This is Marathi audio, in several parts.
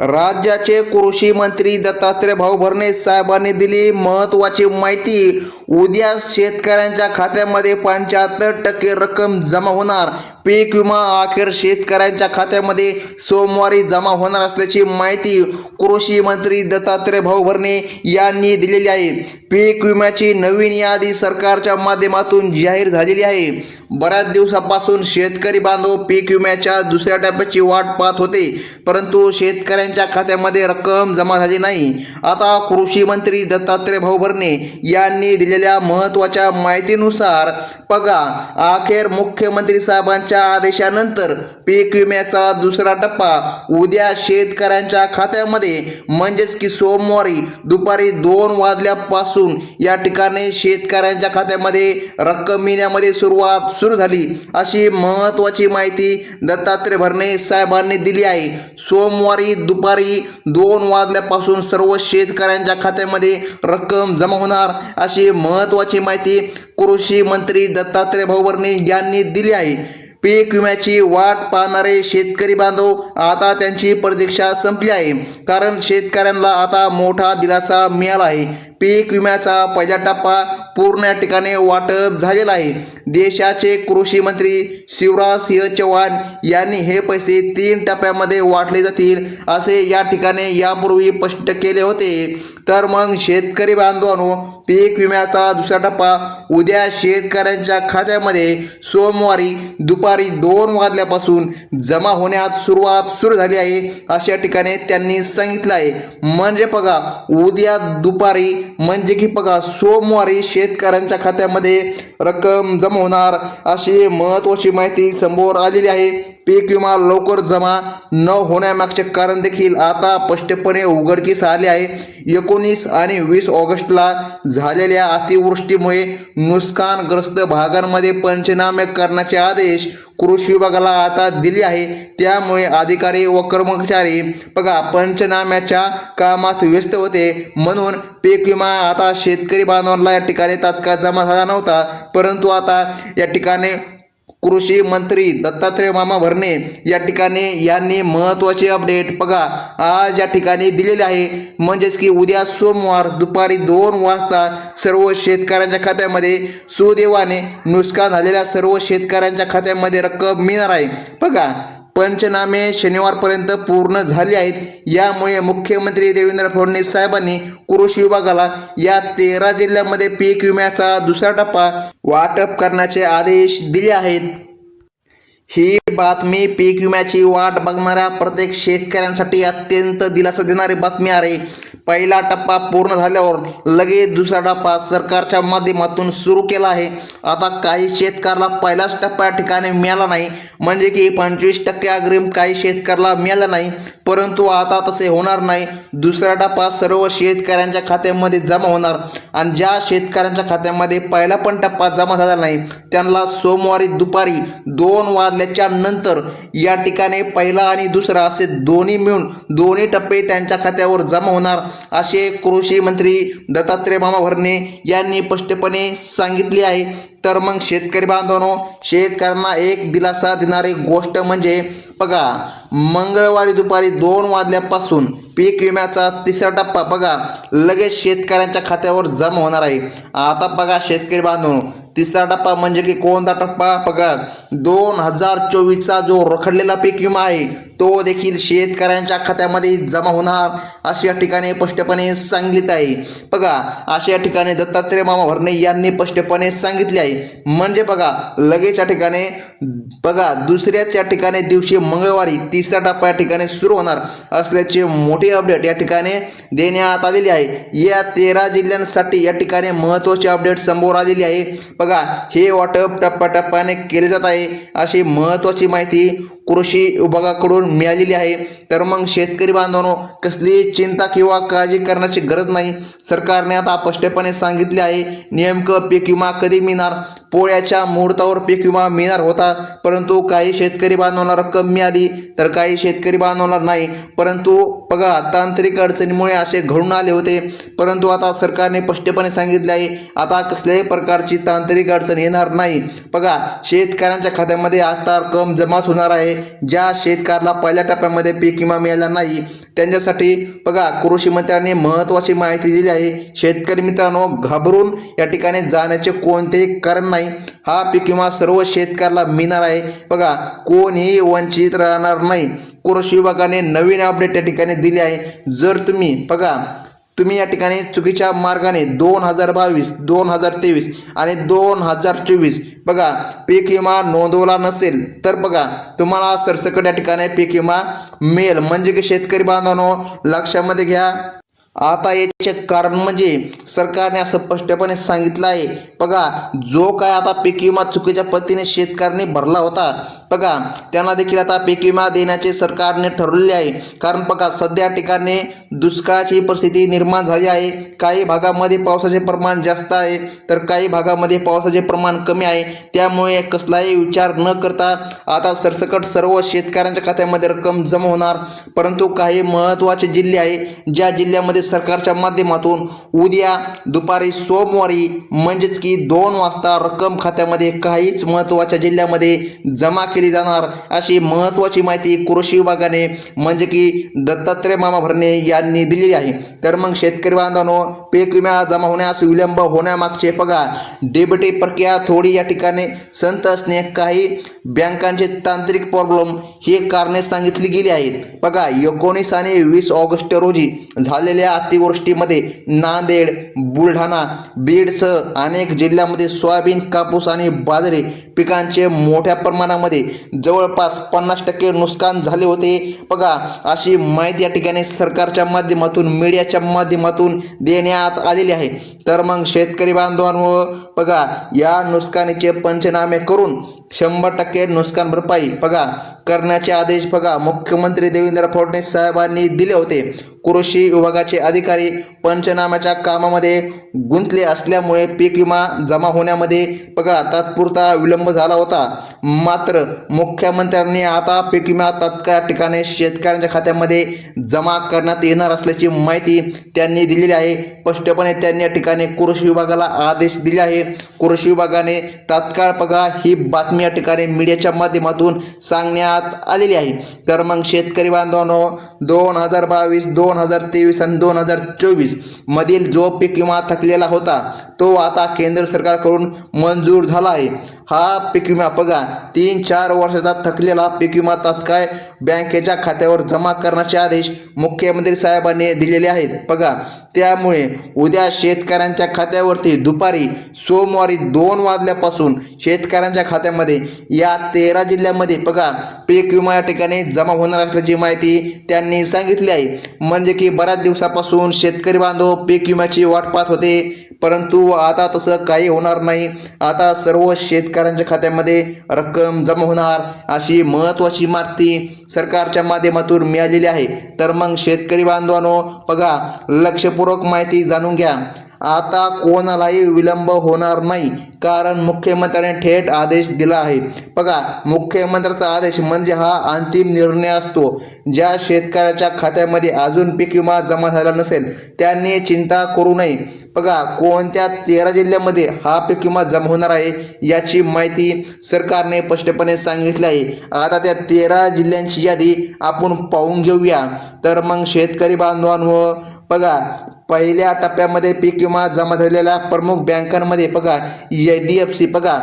राज्याचे कृषी मंत्री दत्तात्रय भाऊ भरणे साहेबांनी दिली महत्वाची माहिती. उद्या शेतकऱ्यांच्या खात्यामध्ये पंच्याहत्तर टक्के रक्कम जमा होणार. पीक विमा अखेर शेतकऱ्यांच्या खात्यामध्ये सोमवारी जमा होणार असल्याची माहिती कृषी मंत्री दत्तात्रय भाऊ भरणे यांनी दिलेली आहे. पीक विम्याची नवीन यादी सरकारच्या माध्यमातून जाहीर झालेली आहे. बऱ्याच दिवसापासून शेतकरी बांधव पीक विम्याच्या दुसऱ्या टप्प्याची वाट पाहत होते परंतु शेतकऱ्यांच्या खात्यामध्ये रक्कम जमा झाली नाही. आता कृषी मंत्री दत्तात्रय भाऊ भरणे यांनी दिलेल्या महत्त्वाच्या माहितीनुसार बघा अखेर मुख्यमंत्री साहेबांच्या आदेशानंतर पीक विम्याचा दुसरा टप्पा उद्या शेतकऱ्यांच्या खात्यामध्ये. म्हणजेच की सोमवारी दुपारी दोन वाजल्यापासून या ठिकाणी शेतकऱ्यांच्या खात्यामध्ये रक्कम येण्यामध्ये सुरुवात सुरू झाली. अशी महत्त्वाची माहिती दत्तात्रय भरणे साहेबांनी दिली आहे. सोमवारी दुपारी दोन वाजल्यापासून सर्व शेतकऱ्यांच्या खात्यामध्ये रक्कम जमा होणार अशी महत्त्वाची माहिती कृषी मंत्री दत्तात्रय भाऊ यांनी दिली आहे. पीक विम्याची वाट पाहणारे शेतकरी बांधव आता त्यांची प्रतीक्षा संपली आहे. कारण शेतकऱ्यांना आता मोठा दिलासा मिळाला आहे. पीक विम्याचा पहिला टप्पा पूर्ण या ठिकाणी वाटप झालेला आहे. देशाचे कृषी मंत्री शिवराज सिंह चौहान यांनी हे पैसे तीन टप्प्यामध्ये वाटले जातील असे या ठिकाणी यापूर्वी स्पष्ट केले होते. तर मग शेतकरी बांधवांनो पीक विम्याचा दुसरा टप्पा उद्या शेतकऱ्यांच्या खात्यामध्ये सोमवारी दुपारी दोन वाजल्यापासून जमा होण्यास सुरुवात सुरू झाली आहे अशा ठिकाणी त्यांनी सांगितलं आहे. म्हणजे बघा उद्या दुपारी म्हणजे की बघा सोमवारी शेतकऱ्यांच्या खात्यामध्ये रक्कम जमा होणार अशी महत्त्वाची माहिती समोर आलेली आहे. पीक विमा लवकर जमा न होण्यामागचे कारण देखील आता स्पष्टपणे उघडकीस आले आहे. एकोणीस आणि वीस ऑगस्टला झालेल्या अतिवृष्टीमुळे नुकसानग्रस्त भागांमध्ये पंचनामे करण्याचे आदेश कृषी विभागाला आता दिली आहे. त्यामुळे अधिकारी व कर्मचारी बघा पंचनाम्याच्या कामात व्यस्त होते. म्हणून पीक विमा आता शेतकरी बांधवांना या ठिकाणी तात्काळ जमा झाला नव्हता. परंतु आता या ठिकाणी कृषी मंत्री दत्तात्रय मामा भरणे या ठिकाणी यांनी महत्त्वाचे अपडेट बघा. आज या ठिकाणी दिलेले आहे. म्हणजेच की उद्या सोमवार दुपारी दोन वाजता सर्व शेतकऱ्यांच्या खात्यामध्ये सुदैवाने नुकसान झालेल्या सर्व शेतकऱ्यांच्या खात्यामध्ये रक्कम मिळणार आहे. बघा पंचनामे शनिवारपर्यंत पूर्ण झाले आहेत. यामुळे मुख्यमंत्री देवेंद्र फडणवीस साहेबांनी कृषी विभागाला या तेरा जिल्ह्यामध्ये पीक विम्याचा दुसरा टप्पा वाटप करण्याचे आदेश दिले आहेत. ही बातमी पीक विम्याची वाट बघणाऱ्या प्रत्येक शेतकऱ्यांसाठी अत्यंत दिलासा देणारी बातमी आहे. पहिला टप्पा पूर्ण झाल्यावर लगेच दुसरा टप्पा सरकारच्या माध्यमातून सुरू केला आहे. आता काही शेतकऱ्याला पहिलाच टप्पा या ठिकाणी मिळाला नाही. म्हणजे की पंचवीस टक्के अग्रिम काही शेतकऱ्याला मिळाला नाही. परंतु आता तसे होणार नाही. दुसरा टप्पा सर्व शेतकऱ्यांच्या खात्यामध्ये जमा होणार. आणि ज्या शेतकऱ्यांच्या खात्यामध्ये पहिला पण टप्पा जमा झाला नाही त्यांना सोमवारी दुपारी दोन वाजल्याच्या नंतर या ठिकाणी पहिला आणि दुसरा असे दोन्ही मिळून दोन्ही टप्पे त्यांच्या खात्यावर जमा होणार. असे कृषी मंत्री दत्तात्रय मामा भरणे यांनी स्पष्टपणे सांगितले आहे. तर मग शेतकरी बांधवांनो शेतकऱ्यांना एक दिलासा देणारी गोष्ट म्हणजे बघा मंगळवारी दुपारी दोन वाजल्यापासून पीक विम्याचा तिसरा टप्पा बघा लगेच शेतकऱ्यांच्या खात्यावर जमा होणार आहे. आता बघा शेतकरी बांधव तिसरा टप्पा म्हणजे की कोणता टप्पा? बघा दोन हजार चोवीसचा जो रखडलेला पीक विमा आहे तो देखील शेतकऱ्यांच्या खात्यामध्ये जमा होणार असे या ठिकाणी स्पष्टपणे सांगितले आहे. बघा अशा या ठिकाणी दत्तात्रय मामा भरणे यांनी स्पष्टपणे सांगितले आहे. म्हणजे बघा लगेच या ठिकाणी बघा दुसऱ्याच या ठिकाणी दिवशी मंगळवारी तिसरा टप्पा या ठिकाणी सुरू होणार असल्याचे मोठे अपडेट या ठिकाणी देण्यात आलेली आहे. या तेरा जिल्ह्यांसाठी या ठिकाणी महत्त्वाचे अपडेट समोर आलेली आहे. बघा हे वाटप टप्प्याटप्प्याने केले जात आहे. अशी महत्त्वाची माहिती कृषी विभागाकडून मिळालेली आहे. तर मग शेतकरी बांधवांनो कसली चिंता किंवा काळजी करण्याची गरज नाही. सरकारने आता स्पष्टपणे सांगितले आहे नेमकं पीक विमा कधी मिळणार? पोळ्याच्या मुहूर्तावर पीक विमा मिळणार होता परंतु काही शेतकरी बांधवांना रक्कम मिळाली तर काही शेतकरी बांधवांना नाही. परंतु बघा तांत्रिक अडचणीमुळे असे घडून आले होते. परंतु आता सरकारने स्पष्टपणे सांगितले आहे आता कसल्याही प्रकारची तांत्रिक अडचण येणार नाही. बघा शेतकऱ्यांच्या खात्यामध्ये आता रक्कम जमाच होणार आहे. ज्या शेतकऱ्याला पहिल्या टप्प्यामध्ये पीक विमा मिळाला नाही त्यांच्यासाठी बघा कृषी मंत्र्यांनी महत्त्वाची माहिती दिली आहे. शेतकरी मित्रांनो घाबरून या ठिकाणी जाण्याचे कोणतेही कारण नाही. हा पीक विमा सर्व शेतकऱ्याला मिळणार आहे. बघा कोणीही वंचित राहणार नाही. कृषी विभागाने नवीन अपडेट या ठिकाणी दिली आहे. जर तुम्ही बघा तुम्ही या ठिकाणी चुकीच्या मार्गाने दोन हजार बावीस दोन हजार तेवीस आणि दोन हजार चोवीस बघा पीक विमा नोंदवला नसेल तर बघा तुम्हाला सरसकट या ठिकाणी पीक विमा मिळेल. म्हणजे की शेतकरी बांधवांनो लक्षामध्ये घ्या. आता याचे कारण म्हणजे सरकारने असं स्पष्टपणे सांगितलं आहे. बघा जो काय आता पीक विमा चुकीच्या पद्धतीने शेतकऱ्यांनी भरला होता बघा त्यांना देखील आता पीक विमा देण्याचे सरकारने ठरवले आहे. कारण बघा सध्या ठिकाणी दुष्काळाची परिस्थिती निर्माण झाली आहे. काही भागामध्ये पावसाचे प्रमाण जास्त आहे. तर काही भागामध्ये पावसाचे प्रमाण कमी आहे. त्यामुळे कसलाही विचार न करता आता सरसकट सर्व शेतकऱ्यांच्या खात्यामध्ये रक्कम जमा होणार. परंतु काही महत्त्वाचे जिल्हे आहे. ज्या जिल्ह्यामध्ये सरकारच्या माध्यमातून उद्या दुपारी सोमवारी म्हणजेच की दोन वाजता रक्कम खात्यामध्ये काहीच महत्त्वाच्या जिल्ह्यामध्ये जमा केली जाणार. अशी महत्त्वाची माहिती कृषी विभागाने म्हणजे की दत्तात्रय मामा भरणे या यांनी दिलेली आहे. तर मग शेतकरी बांधवांनो पीक विमा जमा होण्यास विलंब होण्यामागचे बघा डेबिटी प्रक्रिया थोडी या ठिकाणी संत असणे काही बँकांचे तांत्रिक प्रॉब्लेम हे कारणे सांगितली गेली आहेत. बघा एकोणीस आणि वीस ऑगस्ट रोजी झालेल्या अतिवृष्टीमध्ये नांदेड बुलढाणा बीडसह अनेक जिल्ह्यामध्ये सोयाबीन कापूस आणि बाजरी पिकांचे मोठ्या प्रमाणामध्ये जवळपास पन्नास टक्के नुकसान झाले होते. बघा अशी माहिती या ठिकाणी सरकारच्या माध्यमातून मीडियाच्या माध्यमातून देण्यात आलेली आहे. तर मग शेतकरी बांधवांवर बघा या नुकसानीचे पंचनामे करून शंभर टक्के नुकसान भरपाई बघा करण्याचे आदेश बघा. मुख्यमंत्री देवेंद्र फडणवीस साहेबांनी दिले होते. कृषी विभागाचे अधिकारी पंचनाम्याच्या कामामध्ये गुंतले असल्यामुळे पीक विमा जमा होण्यामध्ये बघा तात्पुरता विलंब झाला होता. मात्र मुख्यमंत्र्यांनी आता पीक विमा तात्काळ ठिकाणी शेतकऱ्यांच्या खात्यामध्ये जमा करण्यात येणार असल्याची माहिती त्यांनी दिलेली आहे. स्पष्टपणे त्यांनी या ठिकाणी कृषी विभागाला आदेश दिले आहे. कृषी विभागाने तात्काळ बघा ही बातमी या ठिकाणी मीडियाच्या माध्यमातून सांगण्यात आलेली आहे. तर मग शेतकरी बांधवांनो दोन हजार बावीस दोन हजार तेवीस आणि दोन हजार चोवीस मधील जो पीक विमा थकलेला होता तो आता केंद्र सरकारकडून मंजूर झाला आहे हा पीक विमा बघा तीन चार वर्षाचा थकलेला पीक विमा तात्काळ बँकेच्या खात्यावर जमा करण्याचे आदेश मुख्यमंत्री साहेबांनी दिलेले आहेत. बघा त्यामुळे उद्या शेतकऱ्यांच्या खात्यावरती दुपारी सोमवारी दोन वाजल्यापासून शेतकऱ्यांच्या खात्यामध्ये या तेरा जिल्ह्यामध्ये बघा पीक विमा या ठिकाणी जमा होणार असल्याची माहिती त्यांनी सांगितली आहे. म्हणजे की बऱ्याच दिवसापासून शेतकरी बांधव पीक विम्याची वाट पाहत होते. परंतु आता तसं काही होणार नाही. आता सर्व शेतकऱ्यांच्या खात्यामध्ये रक्कम जमा होणार अशी महत्त्वाची माहिती सरकारच्या माध्यमातून मिळालेली आहे. तर मग शेतकरी बांधवांनो बघा लक्षपूर्वक माहिती जाणून घ्या. आता कोणालाही विलंब होणार नाही कारण मुख्यमंत्र्यांनी थेट आदेश दिला आहे. बघा मुख्यमंत्र्याचा आदेश म्हणजे हा अंतिम निर्णय असतो. ज्या शेतकऱ्याच्या खात्यामध्ये अजून पीक विमा जमा झाला नसेल त्यांनी चिंता करू नये. बघा कोणत्या तेरा जिल्ह्यामध्ये हा पीक विमा जमा होणार आहे याची माहिती सरकारने स्पष्टपणे सांगितली आहे. आता त्या तेरा जिल्ह्यांची यादी आपण पाहून घेऊया. तर मग शेतकरी बांधवांवर बघा पहिल्या टप्प्यामध्ये पीक विमा जमा झालेल्या प्रमुख बँकांमध्ये बघा एच डी एफ सी बघा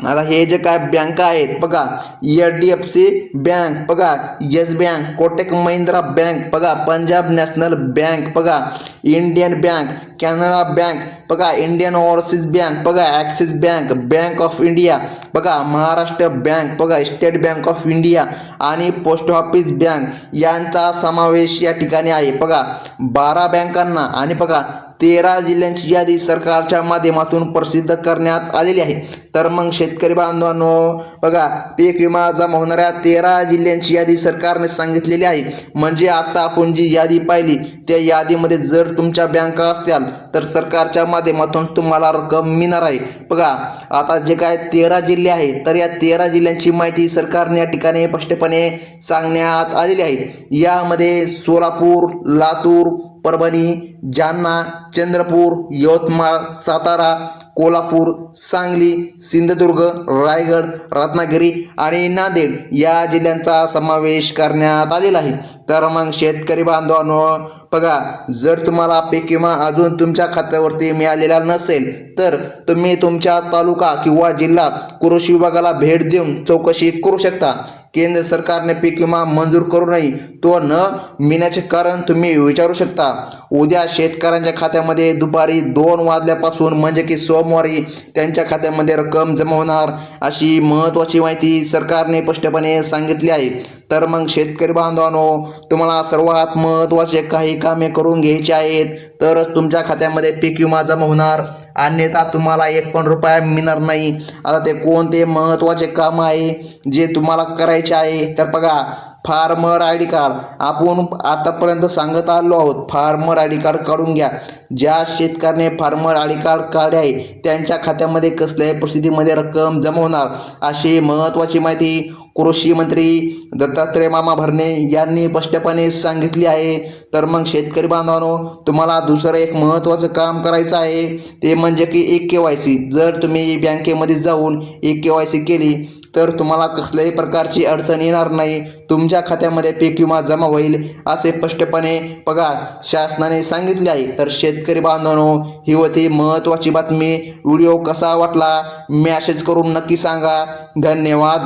आता हे जे काय बँका आहेत बघा H D F C bank बघा yes bank Kotak Mahindra bank बघा पंजाब नॅशनल बँक बघा इंडियन बँक कॅनरा बँक बघा इंडियन ओव्हरसीज बँक बघा Axis bank bank of India बघा महाराष्ट्र बँक बघा स्टेट बँक ऑफ इंडिया आणि पोस्ट ऑफिस बँक यांचा समावेश या ठिकाणी आहे. बघा बारा बँकांना आणि बघा तेरा जिल्ह्यांची यादी सरकारच्या माध्यमातून प्रसिद्ध करण्यात आलेली आहे. तर मग शेतकरी बांधवांनो बघा पीक विमा जमा होणाऱ्या तेरा जिल्ह्यांची यादी सरकारने सांगितलेली आहे. म्हणजे आता आपण जी यादी पाहिली त्या यादीमध्ये जर तुमच्या बँका असतील तर सरकारच्या माध्यमातून तुम्हाला रक्कम मिळणार आहे. बघा आता जे काय तेरा जिल्हे आहेत तर या तेरा जिल्ह्यांची माहिती सरकारने या ठिकाणी स्पष्टपणे सांगण्यात आलेली आहे. यामध्ये सोलापूर लातूर परभणी जालना चंद्रपूर यवतमाळ सातारा कोल्हापूर सांगली सिंधुदुर्ग रायगड रत्नागिरी आणि नांदेड या जिल्ह्यांचा समावेश करण्यात आलेला आहे. तर मग शेतकरी बांधवांनो बघा जर तुम्हाला पीक विमा अजून तुमच्या खात्यावरती मिळालेला नसेल तर तुम्ही तुमच्या तालुका किंवा जिल्हा कृषी विभागाला भेट देऊन चौकशी करू शकता. केंद्र सरकारने पीक विमा मंजूर करू नये. तो न मिळण्याचे कारण तुम्ही विचारू शकता. उद्या शेतकऱ्यांच्या खात्यामध्ये दुपारी दोन वाजल्यापासून म्हणजे की सोमवारी त्यांच्या खात्यामध्ये रक्कम जमा होणार अशी महत्त्वाची माहिती सरकारने स्पष्टपणे सांगितली आहे. तर मग शेतकरी बांधवांनो तुम्हाला सर्वात महत्त्वाचे काही कामे करून घ्यायची आहेत. तरच तुमच्या खात्यामध्ये पीक विमा जमा होणार. अन्यथा तुम्हाला एक पण रुपया मिळणार नाही. आता ते कोणते महत्त्वाचे काम आहे जे तुम्हाला करायचे आहे तर बघा फार्मर आय डी कार्ड. आपण आतापर्यंत सांगत आलो आहोत फार्मर आय डी कार्ड काढून घ्या. ज्या शेतकऱ्याने फार्मर आय डी कार्ड काढले आहे त्यांच्या खात्यामध्ये कसल्याही परिस्थितीमध्ये रक्कम जमा होणार. अशी महत्त्वाची माहिती कृषी मंत्री दत्तात्रय मामा भरणे यांनी स्पष्टपणे सांगितली आहे. तर मग शेतकरी बांधवांनो तुम्हाला दुसरं एक महत्त्वाचं काम करायचं आहे. ते म्हणजे की एक के वाय सी. जर तुम्ही बँकेमध्ये जाऊन एक के वाय सी केली तर तुम्हाला कसल्याही प्रकारची अडचण येणार नाही. तुमच्या खात्यामध्ये पीक विमा जमा होईल असे स्पष्टपणे बघा शासनाने सांगितले आहे. तर शेतकरी बांधवांनो ही होती महत्त्वाची बातमी. व्हिडिओ कसा वाटला? मॅसेज करून नक्की सांगा. धन्यवाद.